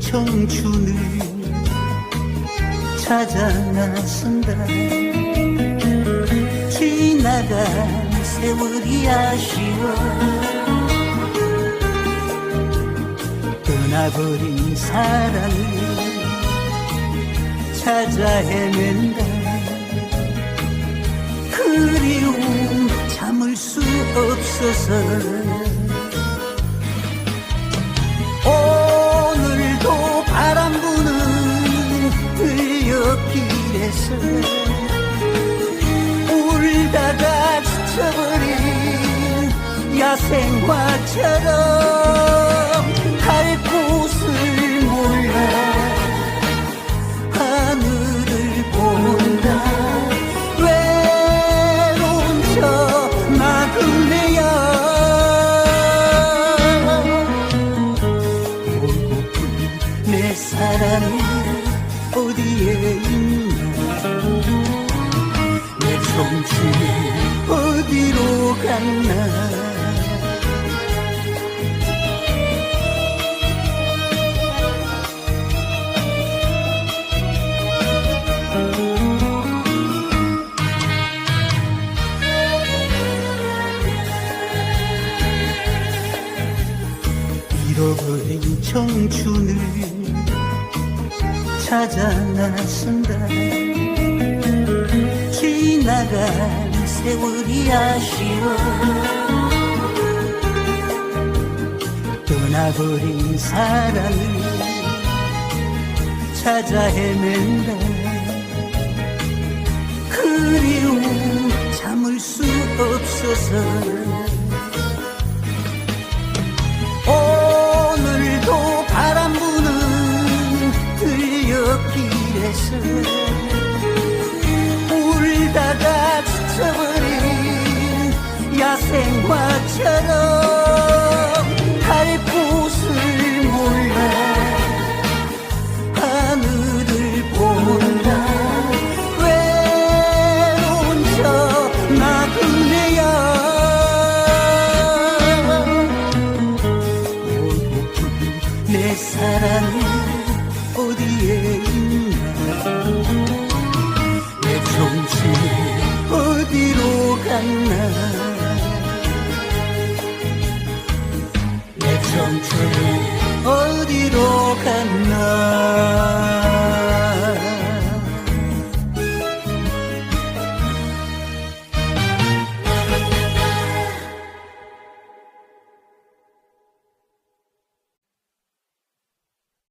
청춘을 찾아 나선다. 지나간 세월이 아쉬워 떠나버린 사랑을 찾아 헤맨다. 그리움 참을 수 없어서 울다가 지쳐버린 야생화처럼 갈 곳을 몰라. 하늘을 본다. 외로운 저 나그네야 보고픈 내 사랑이 어디에 있나? 내 청춘이 어디로 갔나? 잃어버린 청춘을 찾아 나선다 지나간 세월이 아쉬워. 떠나버린 사랑을 찾아 헤맨다. 그리움 참을 수 없어서. 오늘도 바람 부는 들녘길에서 생화처럼 갈 곳을 몰라. 하늘을 본다. 외로운 저 나그네야. 내 사랑이 어디에 있나? 내 정신이 어디로 갔나 정처는 어디로 갔나?